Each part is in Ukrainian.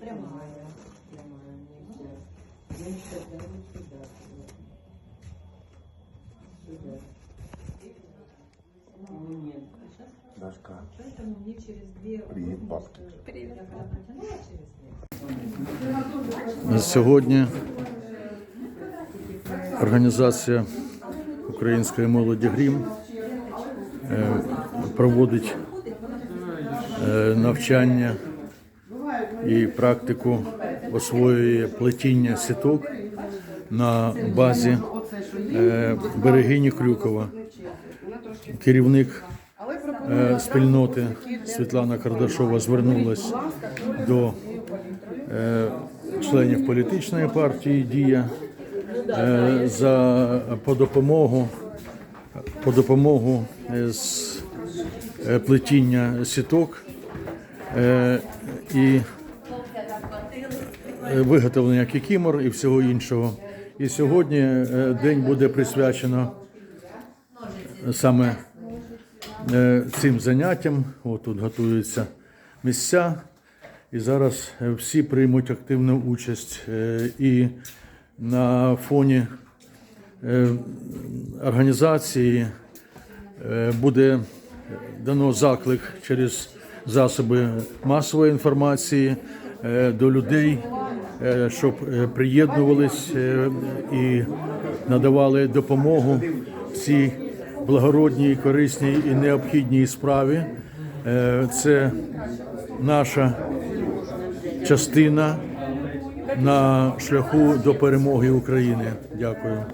Прямая. Прямая, нельзя. Меньше одного сюда. Сюда. Ну, нет. Дашка. Поэтому мне через две Привет, бабки. Привет. Две. Сьогодні організація української молоді Грім е, проводить е, навчання і практику освоює плетіння сіток на базі е, берегині Крюкова. Керівник е, спільноти Світлана Кардашова звернулася до е, членів політичної партії Дія за по допомогу по допомогу з плетіння сіток і е, виготовлення кікімор і всього іншого. І сьогодні е, день буде присвячено саме е, цим заняттям. От тут готуються місця. І зараз е, всі приймуть активну участь. Е, І на фоні е, організації е, буде дано заклик через засоби масової інформації е, до людей, е, щоб е, приєднувались і надавали допомогу в цій благородній, корисній і необхідній справі. Це наша частина на шляху до перемоги України. Дякую.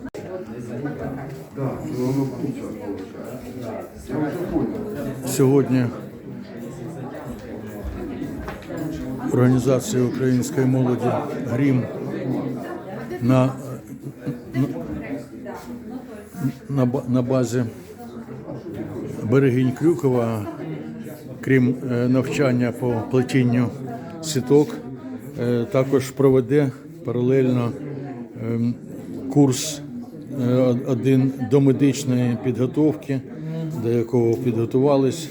Сьогодні організація української молоді Грім на, на, на базі берегінь Крюкова, крім е, навчання по плетінню сіток, е, також проведе паралельно ем, курс е, один до медичної підготовки, до якого підготувались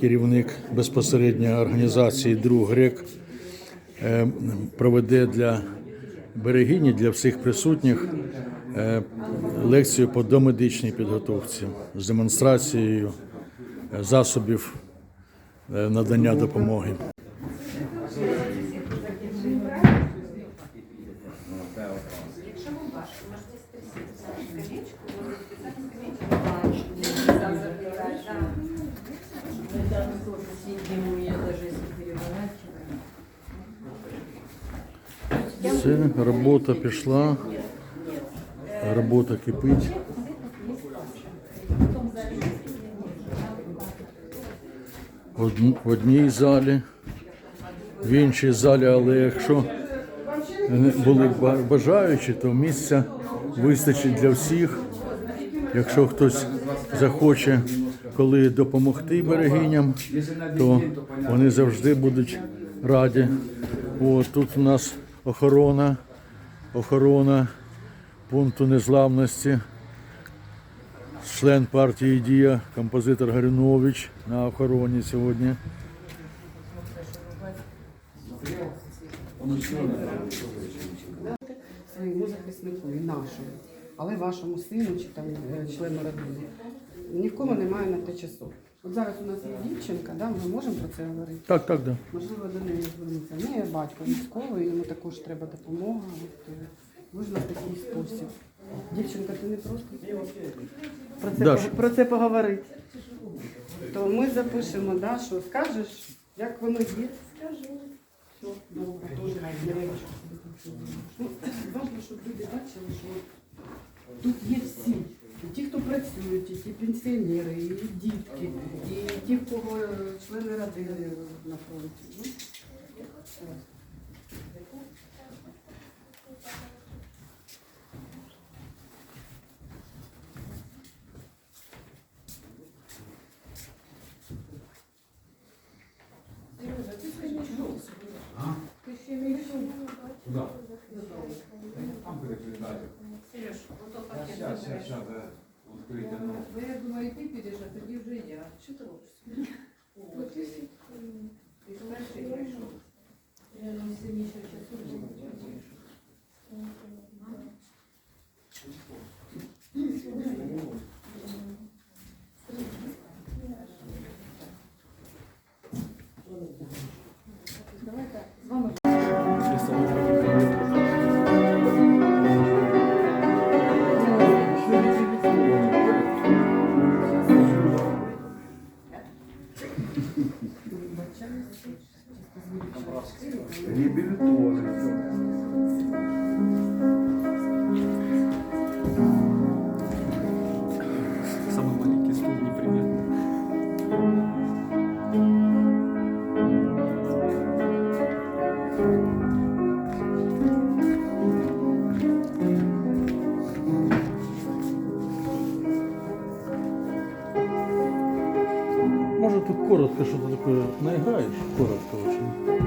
керівник безпосередньо організації Друг Грек проведе для берегині, для всіх присутніх е, лекцію по домедичній підготовці з демонстрацією е, засобів е, надання допомоги. Все, робота пішла, робота кипить. В одній залі, в іншій залі, але якщо були ба- бажаючі, то місця вистачить для всіх. Якщо хтось захоче коли допомогти берегиням, то вони завжди будуть раді. От тут у нас охорона, охорона пункту незламності. Член партії Дія, композитор Гаринович на охороні сьогодні. своєму захиснику і нашому, але вашому сину чи там е, члену родини. Ні в кого немає на те часу. От зараз у нас є дівчинка, да, ми можемо про це говорити. Так, так, так. Можливо, до неї звернутися. В неї є батько військовий, йому також треба допомога. От, е, можна в такий спосіб. Дівчинка, ти не просто про це, Даш. пог- про це поговорити. То ми запишемо, да, що скажеш, як воно є. Скажу. Все, добре, дуже гарно. Ну, Важливо, щоб люди бачили, що тут є всі. І ті, хто працюють, і ті пенсіонери, і дітки, і ті, в кого е, члени родини на фронті. Ну, так. сейчас надо открыть ну, оно. Ну, я думаю, ты пережа, тоді вже я. Що ти робиш? От ти ж перший прийшов. Я не сильніше часу. Давайте з вами Реабілітологи. Що ти таке наіграєш? Коротко очень.